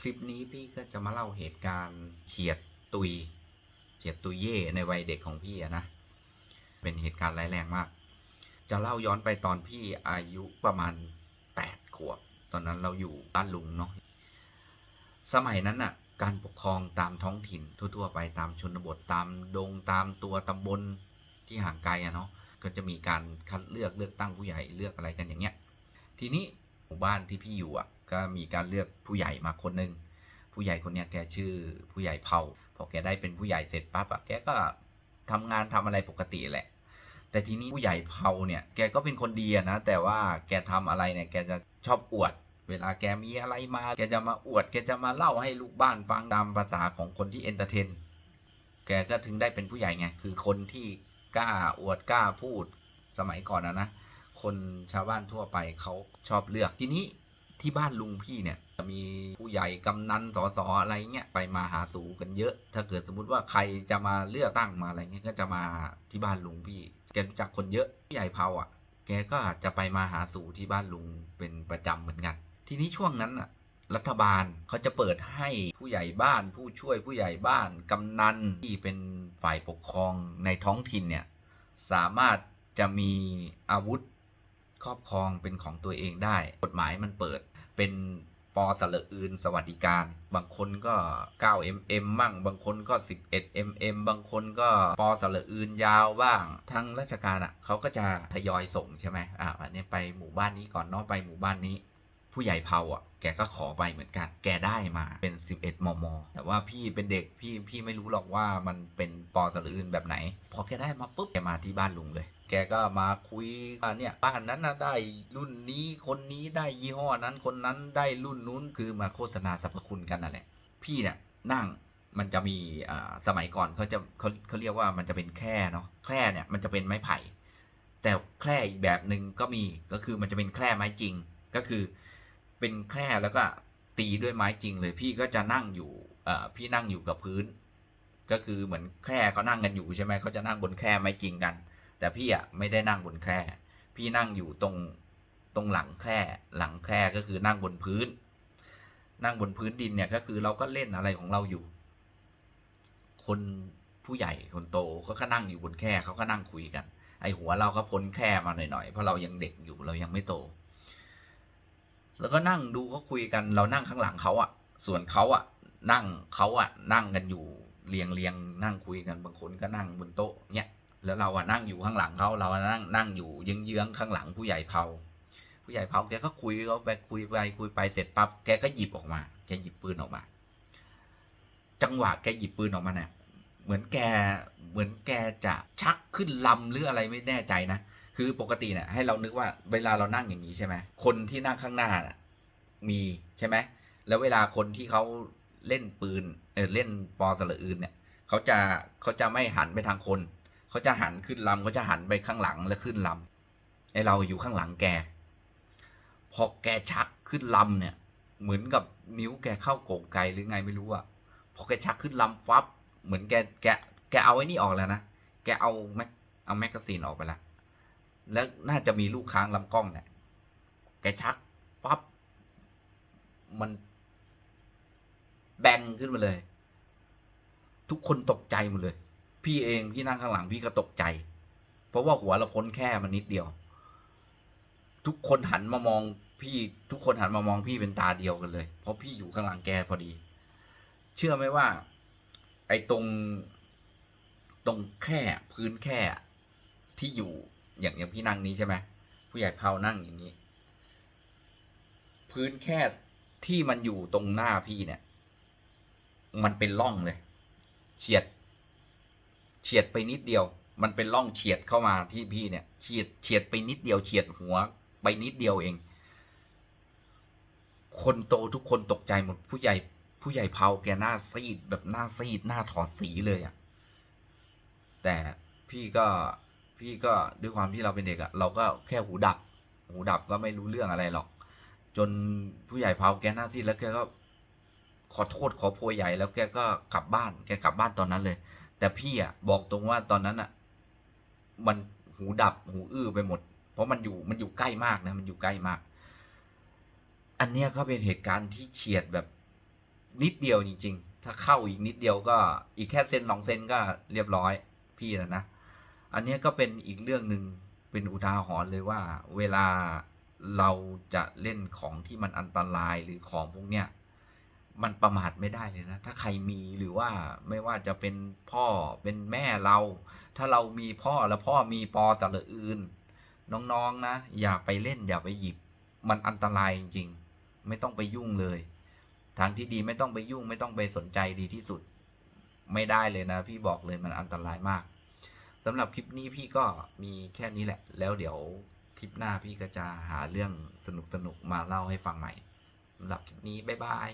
คลิปนี้พี่ก็จะมาเล่าเหตุการณ์เฉียดตุย เฉียดตุยเย่ในวัยเด็กของพี่นะ เป็นเหตุการณ์ร้ายแรงมาก จะเล่าย้อนไปตอนพี่อายุประมาณแปดขวบ ตอนนั้นเราอยู่บ้านลุงเนาะ สมัยนั้นน่ะ การปกครองตามท้องถิ่นทั่วๆไปตามชนบทตามดงตามตัวตำบลที่ห่างไกลอะเนาะ ก็จะมีการคัดเลือกเลือกตั้งผู้ใหญ่เลือกอะไรกันอย่างเงี้ย ทีนี้หมู่บ้านที่พี่อยู่อะ ก็มีการเลือกผู้ใหญ่มาคนหนึ่งผู้ใหญ่คนนี้แกชื่อผู้ใหญ่เผาพอแกได้เป็นผู้ใหญ่เสร็จปั๊บอะแกก็ทำงานทำอะไรปกติแหละ แต่ทีนี้ผู้ใหญ่เผาเนี่ยแกก็เป็นคนดีนะ แต่ว่าแกทำอะไรเนี่ยแกจะชอบอวด เวลาแกมีอะไรมาแกจะมาอวด แกจะมาเล่าให้ลูกบ้านฟังตามภาษาของคนที่เอนเตอร์เทน แกก็ถึงได้เป็นผู้ใหญ่ไงคือคนที่กล้าอวดกล้าพูดสมัยก่อนนะนะคนชาวบ้านทั่วไปเขาชอบเลือกทีนี้ ที่บ้านลุงพี่เนี่ยจะมีผู้ใหญ่กำนันสสอะไรเงี้ยไปมาหาสู่กันเยอะ ถ้าเกิดสมมุติว่าใครจะมาเลือกตั้งมาอะไรเงี้ยก็จะมาที่บ้านลุงพี่แกรู้จักคนเยอะผู้ใหญ่เผาอะ แกก็จะไปมาหาสู่ที่บ้านลุงเป็นประจำเหมือนกัน ทีนี้ช่วงนั้นอะรัฐบาลเขาจะเปิดให้ผู้ใหญ่บ้านผู้ช่วยผู้ใหญ่บ้านกำนันที่เป็นฝ่ายปกครองในท้องถิ่นเนี่ยสามารถจะมีอาวุธครอบครองเป็นของตัวเองได้ กฎหมายมันเปิด เป็นปอสละอื่นสวัสดิการ บางคนก็ 9mm มั่ง บางคนก็ 11mm บางคนก็ปอสละอื่นยาวบ้างทางราชการอะเขาก็จะทยอยส่งใช่ไหมอ่าอันนี้ไปหมู่บ้านนี้ก่อนเนาะไปหมู่บ้านนี้ ผู้ใหญ่เผาอะ แกก็ขอไปเหมือนกัน แกได้มาเป็น 11 มม แต่ว่าพี่เป็นเด็กพี่พี่ไม่รู้หรอกว่ามันเป็นปอสละอื่นแบบไหน พอแกได้มาปุ๊บแกมาที่บ้านลุงเลย แกก็มาคุยว่าเนี่ยบ้านนั้นนะได้รุ่นนี้คนนี้ได้ยี่ห้อนั้นคนนั้นได้รุ่นนู้นคือมาโฆษณาสรรพคุณกันนั่นแหละ พี่เนี่ยนั่งมันจะมีอ่าสมัยก่อนเขาจะเขาเขาเรียกว่ามันจะเป็นแคร่เนาะแคร่เนี่ยมันจะเป็นไม้ไผ่ แต่แคร่อีกแบบหนึ่งก็มีก็คือมันจะเป็นแคร่ไม้จริงก็คือ เป็นแคร่แล้วก็ตีด้วยไม้จริงเลย พี่ก็จะนั่งอยู่เอ่อพี่นั่งอยู่กับพื้น ก็คือเหมือนแคร่เขานั่งกันอยู่ใช่ไหมเขาจะนั่งบนแคร่ไม้จริงกัน แต่พี่อะไม่ได้นั่งบนแคร่พี่นั่งอยู่ตรงตรงหลังแคร่หลังแคร่ก็คือนั่งบนพื้น นั่งบนพื้นดินเนี่ยก็คือเราก็เล่นอะไรของเราอยู่ คนผู้ใหญ่คนโตเขาก็นั่งอยู่บนแคร่เขาก็นั่งคุยกัน ไอหัวเราก็พ้นแคร่มาหน่อยๆเพราะเรายังเด็กอยู่เรายังไม่โต แล้วก็นั่งดูเขาคุยกันเรานั่งข้างหลังเขาอะส่วนเขาอะนั่งเขาอะนั่งกันอยู่เรียงเรียงนั่งคุยกันบางคนก็นั่งบนโต๊ะเนี่ยแล้วเราอะนั่งอยู่ข้างหลังเขาเรานั่งนั่งอยู่เยื้องๆข้างหลังผู้ใหญ่เผาผู้ใหญ่เผาแกก็คุยเขาไปคุยไปคุยไปเสร็จปั๊บแกก็หยิบออกมาแกหยิบปืนออกมา จังหวะแกหยิบปืนออกมาเนี่ยเหมือนแกเหมือนแกจะชักขึ้นลำหรืออะไรไม่แน่ใจนะ คือปกติเนี่ยให้เรานึกว่าเวลาเรานั่งอย่างนี้ใช่ไหมคนที่นั่งข้างหน้าน่ะมีใช่ไหมแล้วเวลาคนที่เขาเล่นปืนเออเล่นปอสละอื่นเนี่ยเขาจะเขาจะไม่หันไปทางคนเขาจะหันขึ้นลำเขาจะหันไปข้างหลังแล้วขึ้นลำไอเราอยู่ข้างหลังแก พอแกชักขึ้นลำเนี่ย เหมือนกับนิ้วแกเข้าโกงไกลหรือไงไม่รู้อะพอแกชักขึ้นลำฟับเหมือนแกแกแกเอาไอ้นี่ออกแล้วนะแกเอาแม็กเอาแมกกาซีนออกไปละ แล้วน่าจะมีลูกค้างลำกล้องเนี่ยแกชักปั๊บมันแบงขึ้นมาเลย ทุกคนตกใจหมดเลย พี่เองพี่นั่งข้างหลังพี่ก็ตกใจ เพราะว่าหัวเราพ้นแค่มันนิดเดียว ทุกคนหันมามองพี่ทุกคนหันมามองพี่เป็นตาเดียวกันเลย เพราะพี่อยู่ข้างหลังแกพอดี เชื่อไหมว่า ไอ้ตรง ตรงแค่พื้นแค่ที่อยู่ อย่างอย่างพี่นั่งนี้ใช่ไหมผู้ใหญ่เผานั่งอย่างนี้ พื้นแค่ที่มันอยู่ตรงหน้าพี่เนี่ย มันเป็นร่องเลย เฉียด เฉียดไปนิดเดียว มันเป็นร่องเฉียดเข้ามาที่พี่เนี่ย เฉียดเฉียดไปนิดเดียว เฉียดหัว ไปนิดเดียวเอง คนโตทุกคนตกใจหมดผู้ใหญ่ ผู้ใหญ่เผาแกหน้าซีดแบบหน้าซีดหน้าถอดสีเลยอะแต่พี่ก็ พี่ก็ด้วยความที่เราเป็นเด็กอะเราก็แค่หูดับ หูดับก็ไม่รู้เรื่องอะไรหรอก จนผู้ใหญ่เผาแกหน้าซีดแล้วแกก็ขอโทษขอโพยใหญ่แล้วแกก็กลับบ้าน แกกลับบ้านตอนนั้นเลย แต่พี่อะบอกตรงว่าตอนนั้นอะมันหูดับหูอื้อไปหมด เพราะมันอยู่มันอยู่ใกล้มากนะ มันอยู่ใกล้มาก อันเนี้ยก็เป็นเหตุการณ์ที่เฉียดแบบนิดเดียวจริง ๆ ถ้าเข้าอีกนิดเดียวก็อีกแค่เซนสองเซนก็เรียบร้อยพี่แล้วนะ อันนี้ก็เป็นอีกเรื่องหนึ่งเป็นอุทาหรณ์เลยว่า เวลาเราจะเล่นของที่มันอันตรายหรือของพวกเนี้ยมันประมาทไม่ได้เลยนะ ถ้าใครมีหรือว่าไม่ว่าจะเป็นพ่อเป็นแม่เรา ถ้าเรามีพ่อแล้วพ่อมีปอสระอื่น น้องๆนะอย่าไปเล่นอย่าไปหยิบ มันอันตรายจริงๆ ไม่ต้องไปยุ่งเลย ทางที่ดีไม่ต้องไปยุ่ง ไม่ต้องไปสนใจดีที่สุด ไม่ได้เลยนะ พี่บอกเลยมันอันตรายมาก สำหรับคลิปนี้พี่ก็มีแค่นี้แหละ แล้วเดี๋ยวคลิปหน้าพี่ก็จะหาเรื่องสนุกๆมาเล่าให้ฟังใหม่สำหรับคลิปนี้บ๊ายบาย